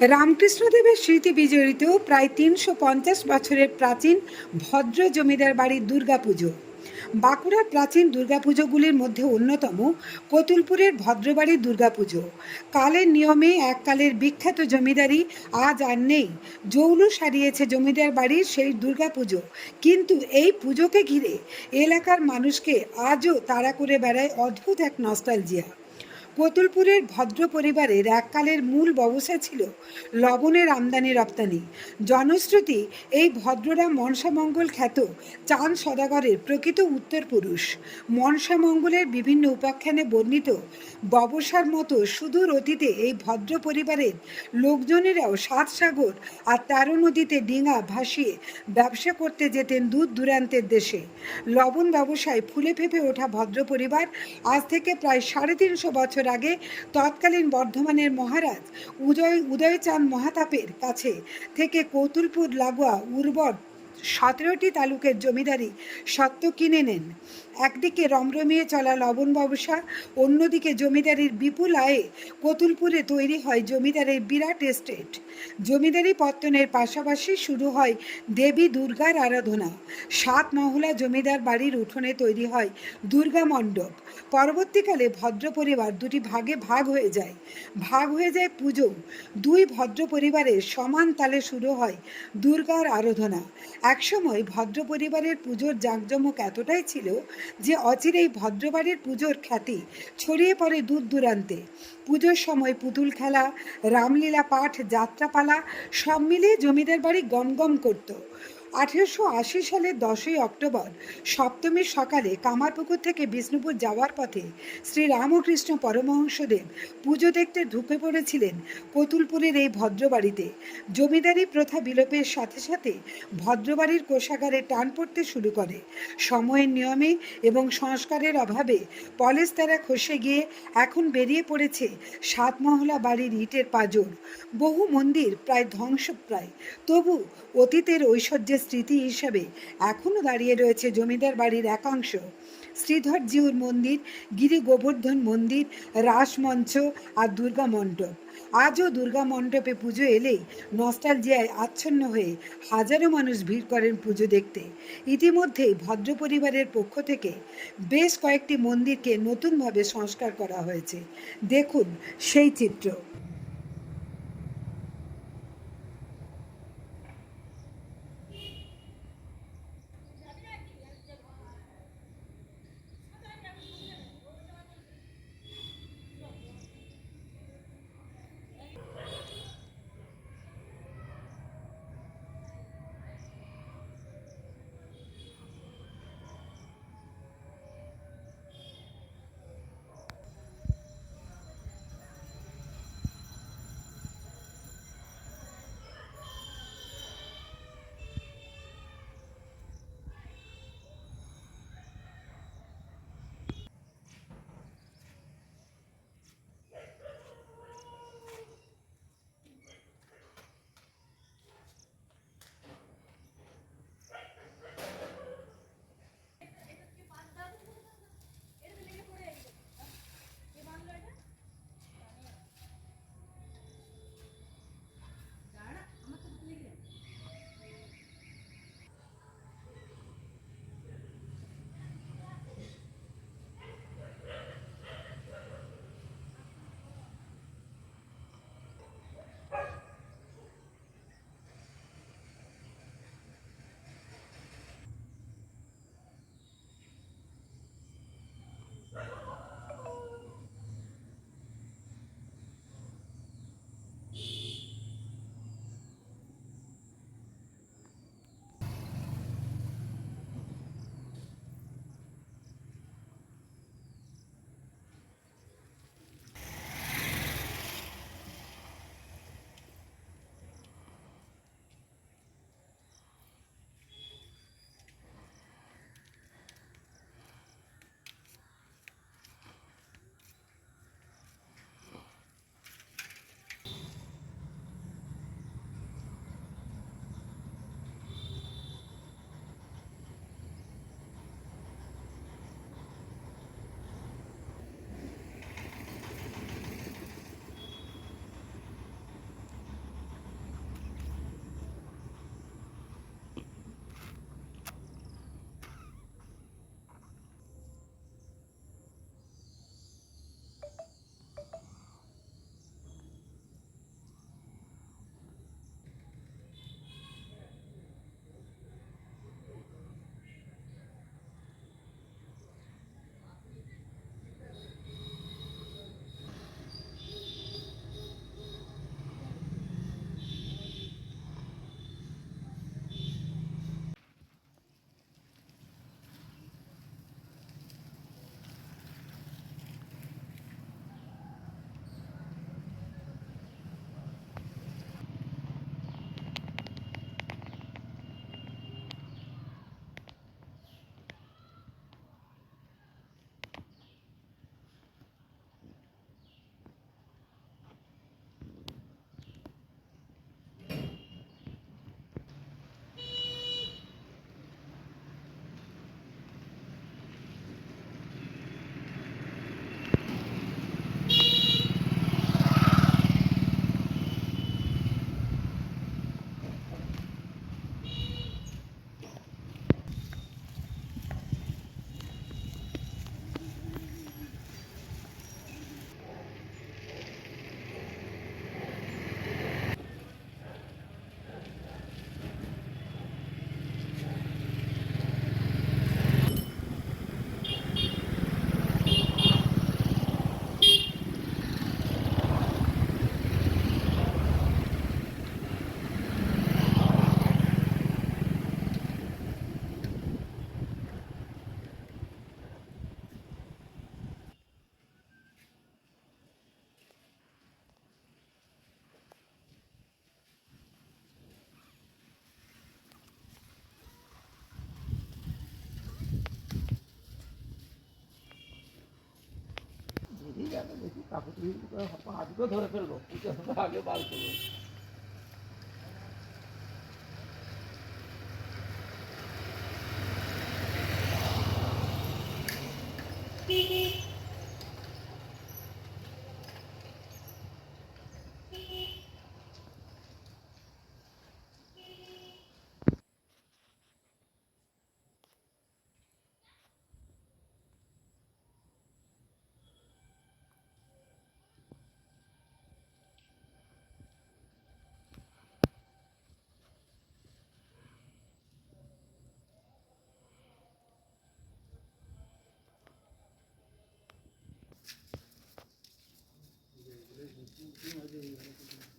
রামকৃষ্ণদেবের স্মৃতি বিজড়িত প্রায় তিনশো পঞ্চাশ বছরের প্রাচীন ভদ্র জমিদার বাড়ির দুর্গাপুজো। বাঁকুড়ার প্রাচীন দুর্গাপুজোগুলির মধ্যে অন্যতম কতুলপুরের ভদ্রবাড়ির দুর্গাপুজো। কালের নিয়মে এককালের বিখ্যাত জমিদারি আজ আর নেই। জৌলু সারিয়েছে জমিদার বাড়ির সেই দুর্গাপুজো। কিন্তু এই পুজোকে ঘিরে এলাকার মানুষকে আজও তাড়া করে বেড়ায় অদ্ভুত এক নস্টালজিয়া কতুলপুরের ভদ্র পরিবারের এককালের মূল ব্যবসা ছিল লবণের আমদানি রপ্তানি। জনশ্রুতি, এই ভদ্ররা মনসামঙ্গল খ্যাত চাঁদ সদাগরের প্রকৃত উত্তরপুরুষ। মনসামঙ্গলের বিভিন্ন উপাখ্যানে বর্ণিত ব্যবসার মতো সুদূর অতীতে এই ভদ্র পরিবারের লোকজনেরাও সাত সাগর আর তেরো নদীতে ডিঙা ভাসিয়ে ব্যবসা করতে যেতেন দূর দূরান্তের দেশে। লবণ ব্যবসায় ফুলে ফেপে ওঠা ভদ্র পরিবার আজ থেকে প্রায় সাড়ে তিনশো বছর আগে তৎকালীন বর্ধমানের মহারাজ উদয়, উদয়চাঁদ মহাতাপের কাছে থেকে কৌতুলপুর লাগোয়া উর্বর সতেরোটি তালুকের জমিদারি সত্ত্ব কিনে নেন। একদিকে রমরমিয়ে চলা লবণ ব্যবসা, অন্যদিকে জমিদারির বিপুল আয়ে কতুলপুরে তৈরি হয় জমিদারের বিরাট এস্টেট। জমিদারি পত্তনের পাশাপাশি শুরু হয় দেবী দুর্গার আরাধনা। সাত মহলা জমিদার বাড়ির উঠোনে তৈরি হয় দুর্গা মণ্ডপ। পরবর্তীকালে ভদ্র পরিবার দুটি ভাগে ভাগ হয়ে যায়। ভাগ হয়ে যায় পুজো। দুই ভদ্র পরিবারের সমান তালে শুরু হয় দুর্গার আরাধনা। একসময় ভদ্র পরিবারের পুজোর জাঁকজমক এতটাই ছিল যে অচিরেই ভদ্রবাড়ির পুজোর খ্যাতি ছড়িয়ে পড়ে দূর দূরান্তে। পুজোর সময় পুতুল খেলা, রামলীলা পাঠ, যাত্রাপালা সব মিলিয়ে জমিদার বাড়ি গমগম করত। আঠেরোশো আশি সালের দশই অক্টোবর, সপ্তমীর সকালে কামারপুকুর থেকে বিষ্ণুপুর যাওয়ার পথে শ্রী রামকৃষ্ণ পরমহংসদেব পুজো দেখতে ঢুকে পড়েছিলেন কতুলপুরের এই ভদ্রবাড়িতে। জমিদারি প্রথা বিলোপের সাথে সাথে ভদ্রবাড়ির কোষাগারে টান পড়তে শুরু করে। সময়ের নিয়মে এবং সংস্কারের অভাবে পলেস্তারা খসে গিয়ে এখন বেরিয়ে পড়েছে সাতমহলা বাড়ির ইটের পাজর। বহু মন্দির প্রায় ধ্বংসপ্রায়। তবু অতীতের ঐশ্বর্যের স্মৃতি হিসাবে এখনও দাঁড়িয়ে রয়েছে জমিদার বাড়ির একাংশ শ্রীধর জিউর মন্দির, গিরি গোবর্ধন মন্দির, রাসমঞ্চ আর দুর্গা মণ্ডপ। আজও দুর্গা মণ্ডপে পুজো এলেই নস্টালজিয়ায় আচ্ছন্ন হয়ে হাজারো মানুষ ভিড় করেন পুজো দেখতে। ইতিমধ্যেই ভদ্র পরিবারের পক্ষ থেকে বেশ কয়েকটি মন্দিরকে নতুনভাবে সংস্কার করা হয়েছে। দেখুন সেই চিত্র। দেখি কাকুতি হাত ধরে ফেলব? আগে বার করব? 今天晚就有了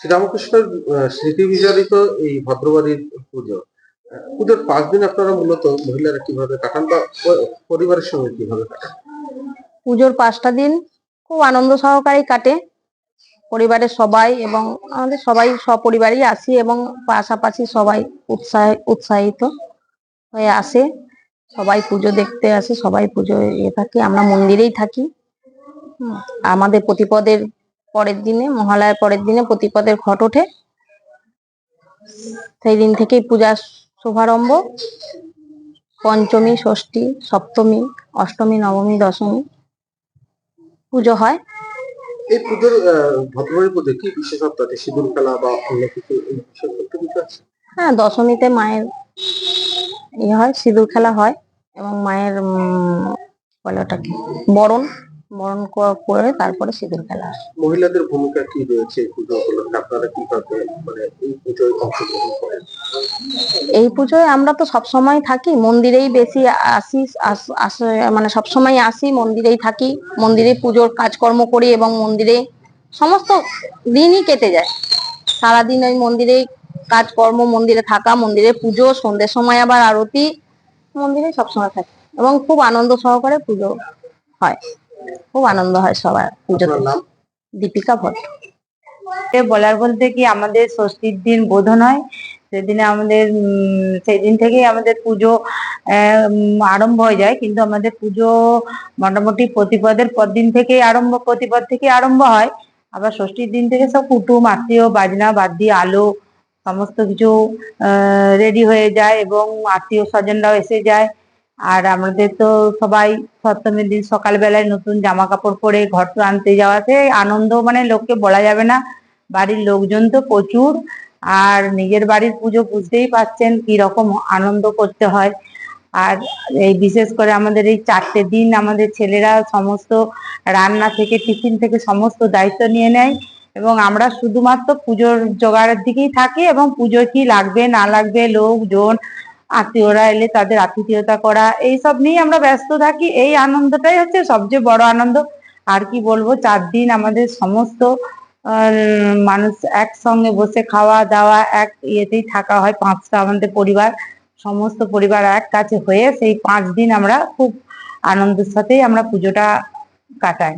শ্রীরামকৃষ্ণের স্মৃতি বিজড়িত এই ভদ্রবাড়ির পুজো পুজোর পাঁচ দিন আপনারা মূলত মহিলারা কীভাবে কাটান বা পরিবারের সঙ্গে কীভাবে কাটান? পুজোর পাঁচটা দিন খুব আনন্দ সহকারে কাটে। পরিবারের সবাই এবং আমাদের সবাই সপরিবারই আসি এবং পাশাপাশি সবাই উৎসাহ, উৎসাহিত হয়ে আসে। সবাই পুজো দেখতে আসে, সবাই পুজো ইয়ে থাকে, আমরা মন্দিরেই থাকি। আমাদের প্রতিপদের পরের দিনে মহালয়ার পরের দিনে প্রতিপদের ঘট ওঠে। সেই দিন থেকেই পূজার শুভারম্ভ। পঞ্চমী ষষ্ঠী সপ্তমী অষ্টমী নবমী দশমী পুজো হয়। এই পুজোর আহ, পুজো কি বিশেষত্ব আছে? সিঁদুর খেলা বা অন্য কিছু এই বিশেষত্ব কিছু আছে? হ্যাঁ দশমীতে মায়ের ইয়ে হয় সিঁদুর খেলা হয় এবং মায়ের বলে ওটাকে বরণ। বরণ করে তারপরে সিঁদুর খেলা মহিলাদের ভূমিকা কি রয়েছে? এই পুজো উপলক্ষে আপনারা কীভাবে মানে এই পুজোয় অংশগ্রহণ করেন? এই পুজোয় আমরা তো সব সময় থাকি মন্দিরেই বেশি আস- মানে সব সময় আসি মন্দিরেই থাকি মন্দিরে পুজোর কাজকর্ম করি এবং মন্দিরে সমস্ত দিনই কেটে যায়। সারাদিন ওই মন্দিরে কাজকর্ম মন্দিরে থাকা মন্দিরে পুজো সন্ধ্যের সময় আবার আরতি মন্দিরে সবসময় থাকি এবং খুব আনন্দ সহকারে পুজো হয়। খুব আনন্দ হয় সবার পুজোতে। দীপিকা ভট্ট এ বলার বলতে কি আমাদের ষষ্ঠীর দিন বোধন হয় সেদিনে আমাদের উম, সেই দিন থেকেই আমাদের পুজো আহ, আরম্ভ হয়ে যায়। কিন্তু আমাদের পুজো মোটামুটি প্রতিপদের পর দিন থেকেই আরম্ভ প্রতিপদ থেকে আরম্ভ হয়। আবার ষষ্ঠীর দিন থেকে সব কুটুম আত্মীয় বাজনা বাদ্যি আলো সমস্ত কিছু রেডি হয়ে যায় এবং আত্মীয় স্বজনরাও এসে যায়। আর আমাদের তো সবাই সপ্তমীর দিন সকালবেলায় নতুন জামা কাপড় পরে ঘর আনতে যাওয়াতে আনন্দ মানে লোককে বলা যাবে না। বাড়ির লোকজন তো প্রচুর আর নিজের বাড়ির পুজো বুঝতেই পাচ্ছেন কি রকম আনন্দ করতে হয়। আর এই বিশেষ করে আমাদের এই চারটে দিন আমাদের ছেলেরা সমস্ত রান্না থেকে, টিফিন থেকে সমস্ত দায়িত্ব নিয়ে নেয় এবং আমরা শুধুমাত্র পুজোর জোগাড়ের দিকেই থাকি এবং পুজোর কি লাগবে না লাগবে লোকজন আত্মীয়রা এলে তাদের আতিথেয়তা করা এইসব নিয়ে আমরা ব্যস্ত থাকি। এই আনন্দটাই হচ্ছে সবচেয়ে বড় আনন্দ। আর কি বলব চার দিন আমাদের সমস্ত মানুষ একসঙ্গে বসে খাওয়া দাওয়া এক ইয়েতেই থাকা হয় পাঁচটা আমাদের পরিবার সমস্ত পরিবার এক কাছে হয়ে সেই পাঁচ দিন আমরা খুব আনন্দের সাথেই আমরা পুজোটা কাটাই।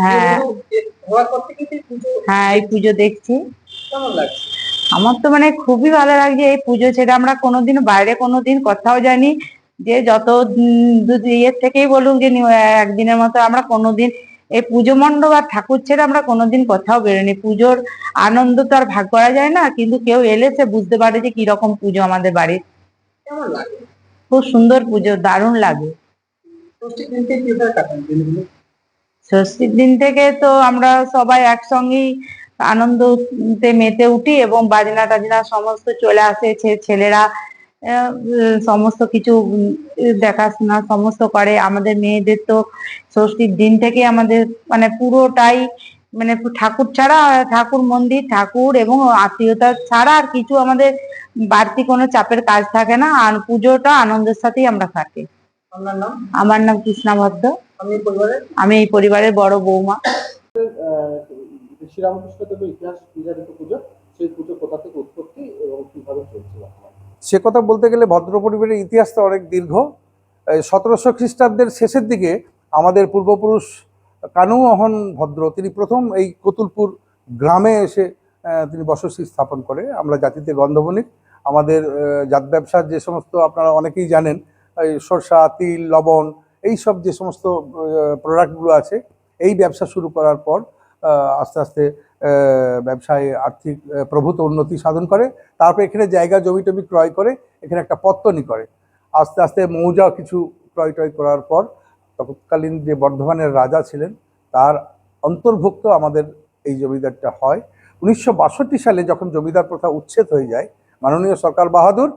হ্যাঁ। হ্যাঁ এই পুজো দেখছি। কেমন লাগছে? আমার তো মানে খুবই ভালো লাগছে এই পুজো ছেড়ে আমরা কোনোদিন বাইরে কোনোদিন কোথাও জানি যে যত ইয়ের থেকেই বলুন যে একদিনের মতো আমরা কোনোদিন এই পুজো মণ্ডপ আর ঠাকুর ছেড়ে আমরা কোনোদিন কোথাও বেরোনি পুজোর আনন্দ তো আর ভাগ করা যায় না কিন্তু কেউ এলে সে বুঝতে পারে যে কীরকম পুজো আমাদের বাড়ির। খুব সুন্দর পুজো দারুণ লাগে। ষষ্ঠীর দিন থেকে তো আমরা সবাই একসঙ্গেই আনন্দতে মেতে উঠি এবং বাজনা টাজনা সমস্ত চলে আসে ছেলেরা সমস্ত কিছু দেখাশোনা সমস্ত করে। আমাদের মেয়েদের তো ষষ্ঠীর দিন থেকে আমাদের মানে পুরোটাই মানে ঠাকুর ছাড়া ঠাকুর মন্দির ঠাকুর এবং আত্মীয়তা ছাড়া আর কিছু আমাদের বাড়তি কোনো চাপের কাজ থাকে না। আর পুজোটা আনন্দের সাথেই আমরা থাকি। আমার নাম কৃষ্ণা ভদ্র। আমি এই পরিবারের বড় বৌমা। শ্রীরামকৃষ্ণ দেবের ইতিহাস বিজারিত পুজো, সেই পুজো কোথা থেকে উৎপত্তি এবং কীভাবে চলছে বর্তমানে? সে কথা বলতে গেলে ভদ্র পরিবারের ইতিহাসটা অনেক দীর্ঘ। সতেরোশো খ্রিস্টাব্দের শেষের দিকে আমাদের পূর্বপুরুষ কানু কানুমোহন ভদ্র, তিনি প্রথম এই কতুলপুর গ্রামে এসে তিনি বসতি স্থাপন করে। আমরা জাতিতে গন্ধবণিক। আমাদের জাত ব্যবসার যে সমস্ত আপনারা অনেকেই জানেন, এই সরষা, তিল, লবণ, এই সব যে সমস্ত প্রোডাক্টগুলো আছে, এই ব্যবসা শুরু করার পর আস্তে আস্তে ব্যবসায় আর্থিক প্রভূত উন্নতি সাধন করে, তারপর এখানে জায়গা জমি টমি ক্রয় করে, এখানে একটা পত্তনি করে। আস্তে আস্তে মৌজা কিছু ক্রয় টয় করার পর, তৎকালীন যে বর্ধমানের রাজা ছিলেন, তার অন্তর্ভুক্ত আমাদের এই জমিদারটা হয়। উনিশশো বাষট্টি সালে যখন জমিদার প্রথা উচ্ছেদ হয়ে যায়, মাননীয় সরকার বাহাদুর,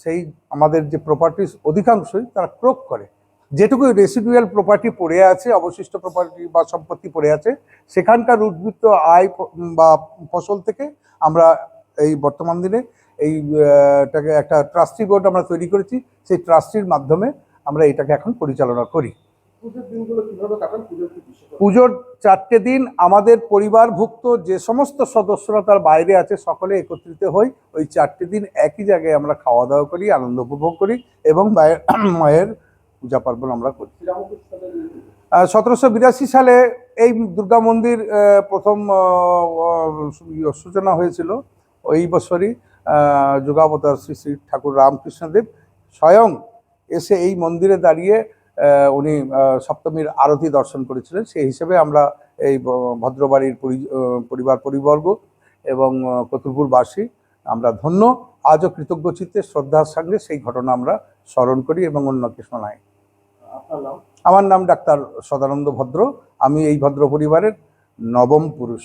সেই আমাদের যে প্রপার্টিস অধিকাংশই তারা ক্রোক করে। যেটুকু রেসিডুয়াল প্রপার্টি পড়ে আছে অবশিষ্ট প্রপার্টি বা সম্পত্তি পড়ে আছে সেখানকার উদ্বৃত্ত আয় বা ফসল থেকে আমরা এই বর্তমান দিনে এই আহ, একটা ট্রাস্টি বোর্ড আমরা তৈরি করেছি। সেই ট্রাস্টির মাধ্যমে আমরা এটাকে এখন পরিচালনা করি। পুজোর চারটে দিন আমাদের পরিবারভুক্ত যে সমস্ত সদস্যরা তার বাইরে আছে সকলে একত্রিত হই ওই চারটে দিন একই জায়গায় আমরা খাওয়া দাওয়া করি আনন্দ উপভোগ করি এবং মায়ের মায়ের পূজা পার্বণ আমরা করি সতেরোশো বিরাশি সালে এই দুর্গা মন্দির প্রথম সূচনা হয়েছিল। ওই বছরই যুগাবতার শ্রী শ্রী ঠাকুর রামকৃষ্ণদেব স্বয়ং এসে এই মন্দিরে দাঁড়িয়ে উনি সপ্তমীর আরতি দর্শন করেছিলেন। সেই হিসেবে আমরা এই ভদ্রবাড়ির পরি- পরিবার পরিবর্গ এবং আহ, কতুলপুরবাসী আমরা ধন্য। আজও কৃতজ্ঞ চিত্তে শ্রদ্ধার সঙ্গে সেই ঘটনা আমরা স্মরণ করি এবং অন্যকে শোনাই। আমার নাম ডাক্তার সদানন্দ ভদ্র। আমি এই ভদ্র পরিবারের নবম পুরুষ।